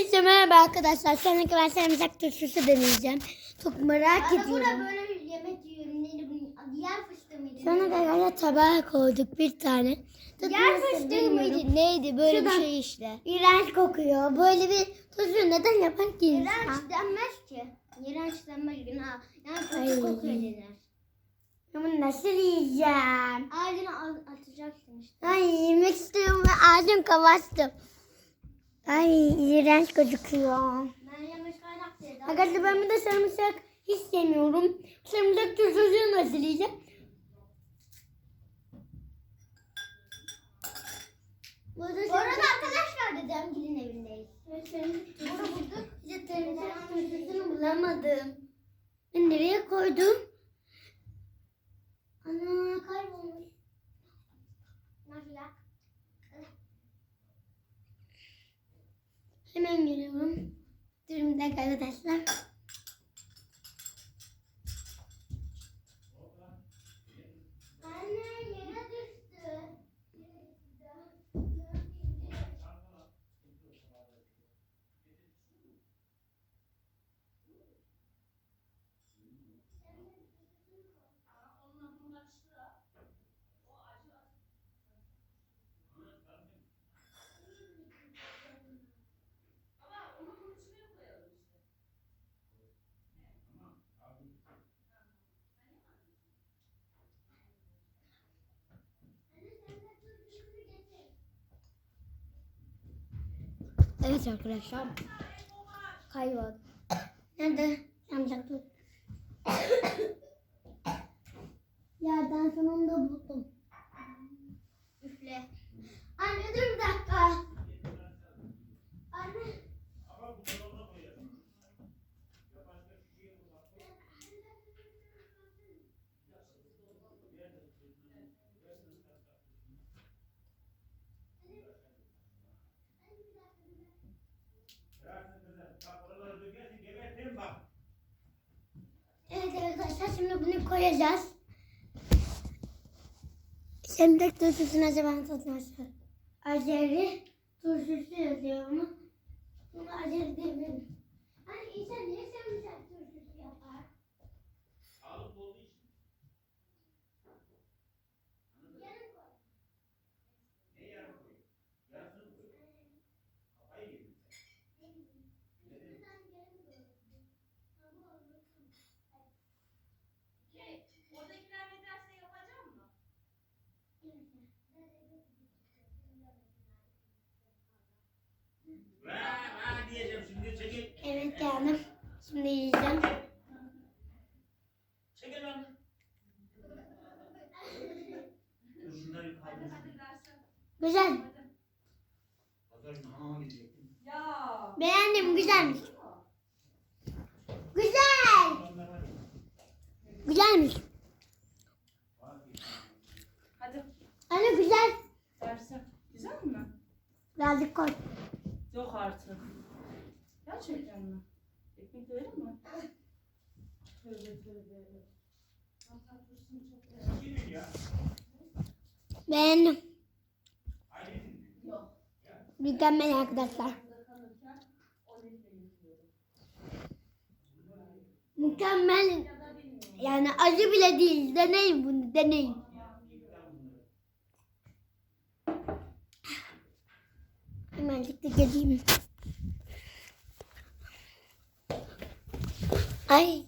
Herkese merhaba arkadaşlar. Sonraki ben sarımsak turşusu deneyeceğim. Çok merak Arada ediyorum. burada böyle bir yemek yiyorum. Neydi bu? Diğer fıstığı mıydı? Sonra da tabağa koyduk bir tane. Diğer Tutmasını fıstığı mıydı? Neydi? Böyle Şuradan- bir şey işte. İğrenç kokuyor. Böyle bir turşu neden yapar ki? İğrenç denmez ki. İğrenç denmez günah. Yani kötü kokuyor denir. Ben bunu nasıl yiyeceğim? Ağzına atacaksın işte. Ay yemek istiyorum ve ağzım kavaştım. Ay iğrenç gözüküyor. Arkadaşlar ben bir de sarımsak hiç sevmiyorum. Sarımsak turşusunu nasıl yiyeceğim? Bu arada arkadaşlar dedemgilin evindeyiz. Bunu bulduk. Sarımsak turşusunu bulamadım. Ben nereye koydum? Arkadaşlar. Evet arkadaşlar. Kayboldu. Nerede? Sarımsak turşusu. Yerden sonunda buldum. Üfle. Anne dur bir dakika. Anne. Evet arkadaşlar şimdi bunu koyacağız. Şimdi turşusunu acaba tutması. Aceri turşusu yazıyor ama bunu aceri diyebilirim. Anne insan niye sarımsak turşusu yapar? Yarın koy. Oradakiler ne derse yapacağım mı? Ha, ha diyeceğim şimdi çekil. Evet geldim. Şimdi yiyeceğim. Çekil lan. Güzel. Pazar günü hamama gidecektim. Ya. Beğendim güzelmiş. Güzel. Güzelmiş. Hadi Anne güzel. derse. Güzel mi? Birazcık koy. Yok artık. Gerçekten mi? Ekmek verir mi? Tövbe tövbe. Yok. Mükemmel arkadaşlar. Mükemmel. Yani acı bile değil. Deneyin bunu deneyin. Hemencik de geleyim. Ay.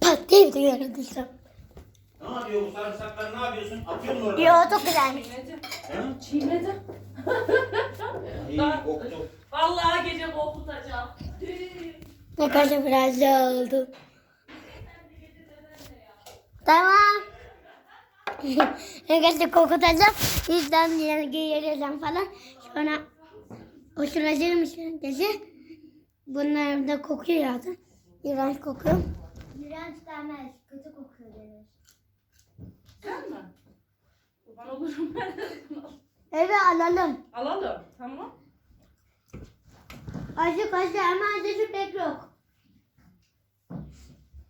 Pat diye bir yaratışım. Ne yapıyor bu sarımsaklar ne yapıyorsun? Atıyor mu orada? Yo çok güzelmiş. Çiğnedi. Ha? Çiğnedi. İyi koktu. Vallahi gece korkutacağım. Ne kadar biraz oldu. Tamam. Arkadaşlar kokutacağım. Yüzden giyireceğim falan. Sonra oturacağım gece. Bunlar da kokuyor zaten. İğrenç kokuyor. İğrenç denmez. Kötü kokuyor denir. Sen mi? Kurban olurum ben. Eve alalım. Alalım. Tamam. Acı acı ama acısı pek yok.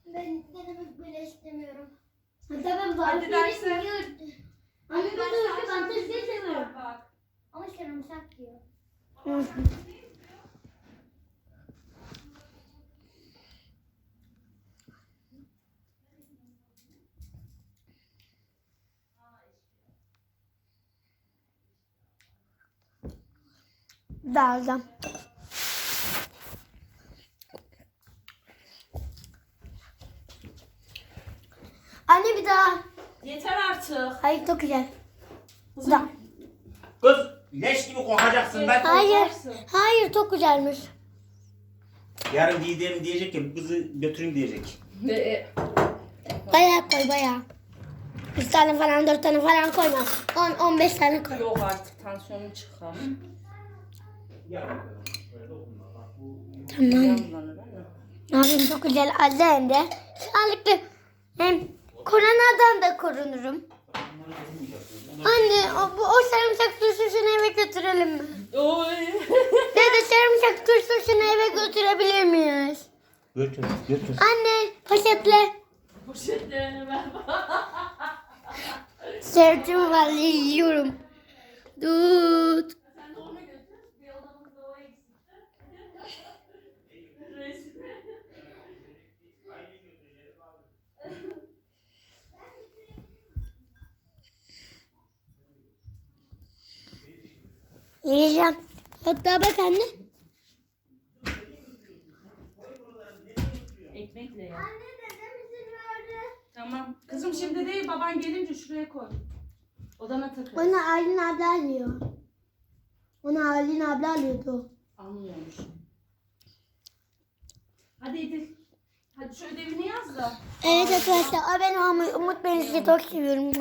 Ben denemek bile istemiyorum. Tamam Hadi derse. Anne ben de ben de seviyorum. Bak. Ama sarımsak Hı. Daldım. Anne bir daha. Yeter artık. Hayır çok güzel. Kızım, Da. Kız leş gibi kokacaksın ben. Hayır. Hayır çok güzelmiş. Yarın gidelim diyecek ki kızı götüreyim diyecek. Ve- Bayağı koy bayağı. 3 tane falan 4 tane falan koyma. 10 15 tane koy. Yok artık tansiyonum çıkar. Tamam. Ne yapayım çok güzel hem de. Sağlıklı. Hem koronadan da korunurum. Anne o, bu, o sarımsak turşusunu eve götürelim mi? Oy. Dede sarımsak turşusunu eve götürebilir miyiz? Götür, götür. Anne poşetle. Poşetlerini ver. Sırtım var yiyorum. Tut. Sen de onu götür. Bir odamızda o eksikti. Resmi. Yiyeceğim. Hatta bak anne. Ekmekle ya. Tamam. Kızım şimdi değil baban gelince şuraya koy. Odana takıl. Onu Aylin abla alıyor. Onu Aylin abla alıyordu. Anlıyormuş. Hadi Edil. Hadi şu ödevini yaz da. Evet arkadaşlar o benim ama Umut ben sizi çok seviyorum.